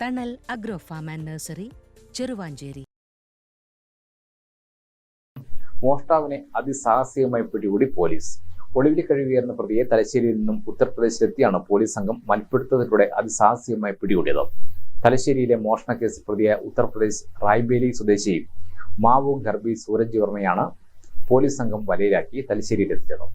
Thanal agro farm and nursery Cheruvancheri മോഷ്ടാവിനെ അതിസാഹസികമായി പിടികൂടി police. ഒളിവിൽ കഴിയുകയായിരുന്ന പ്രതിയെ തലശ്ശേരിയിൽ നിന്നും ഉത്തർപ്രദേശിലെത്തിയാണ് പോലീസ് സംഘം മൽപ്പിടുത്തത്തിലൂടെ അതിസാഹസികമായി പിടികൂടിയത്. തലശ്ശേരിയിലെ മോഷണ കേസ് പ്രതിയായ ഉത്തർപ്രദേശ് റായ്ബേലി സ്വദേശി മാവു ഗർബി സൂരജ് വർമ്മയാണ് പോലീസ് സംഘം വലയിലാക്കി തലശ്ശേരിയിലെത്തിച്ചത്.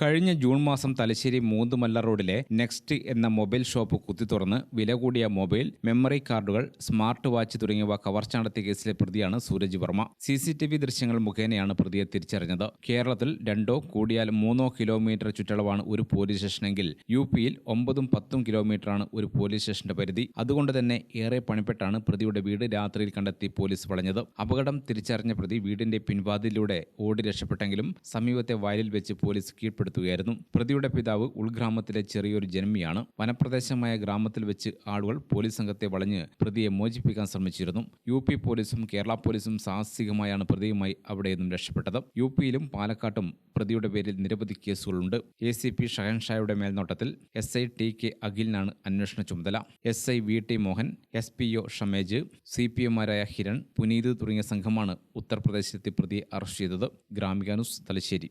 കഴിഞ്ഞ ജൂൺ മാസം തലശ്ശേരി മൂന്നുമല്ല റോഡിലെ നെക്സ്റ്റ് എന്ന മൊബൈൽ ഷോപ്പ് കുത്തിത്തുറന്ന് വില കൂടിയ മൊബൈൽ മെമ്മറി കാർഡുകൾ സ്മാർട്ട് വാച്ച് തുടങ്ങിയവ കവർച്ച നടത്തിയ കേസിലെ പ്രതിയാണ് Suraj Varma. C C T V ദൃശ്യങ്ങൾ മുഖേനയാണ് പ്രതിയെ തിരിച്ചറിഞ്ഞത്. കേരളത്തിൽ രണ്ടോ കൂടിയാൽ മൂന്നോ കിലോമീറ്റർ ചുറ്റളവാണ് ഒരു പോലീസ് സ്റ്റേഷനെങ്കിൽ യു പിയിൽ ഒമ്പതും പത്തും കിലോമീറ്ററാണ് ഒരു പോലീസ് സ്റ്റേഷന്റെ പരിധി. അതുകൊണ്ട് തന്നെ ഏറെ പണിപ്പെട്ടാണ് പ്രതിയുടെ വീട് രാത്രിയിൽ കണ്ടെത്തി പോലീസ് വളഞ്ഞത്. അപകടം തിരിച്ചറിഞ്ഞ പ്രതി വീടിന്റെ പിൻവാതിലൂടെ ഓടി രക്ഷപ്പെട്ടെങ്കിലും സമീപത്തെ വയലിൽ വെച്ച് പോലീസ് കീഴ്പ്പെടുത്തുകയായിരുന്നു പ്രതിയുടെ പിതാവ് ഉൾഗ്രാമത്തിലെ ചെറിയൊരു ജന്മിയാണ്. വനപ്രദേശമായ ഗ്രാമത്തിൽ വെച്ച് ആളുകൾ പോലീസ് സംഘത്തെ വളഞ്ഞ് പ്രതിയെ മോചിപ്പിക്കാൻ ശ്രമിച്ചിരുന്നു. യു പി പോലീസും കേരള പോലീസും സാഹസികമായാണ് പ്രതിയുമായി അവിടെ നിന്നും രക്ഷപ്പെട്ടത്. യു പിയിലും പാലക്കാട്ടും പ്രതിയുടെ പേരിൽ നിരവധി കേസുകളുണ്ട്. എ സി പി ഷഹൻഷായുടെ മേൽനോട്ടത്തിൽ എസ് ഐ ടി കെ അഖിലിനാണ് അന്വേഷണ ചുമതല. S I V T Mohan S P O Shamej C P എമാരായ Hiran Puneeth തുടങ്ങിയ സംഘമാണ് ഉത്തർപ്രദേശത്തെ പ്രതിയെ അറസ്റ്റ് ചെയ്തത്. ഗ്രാമികാനുസ് Thalassery.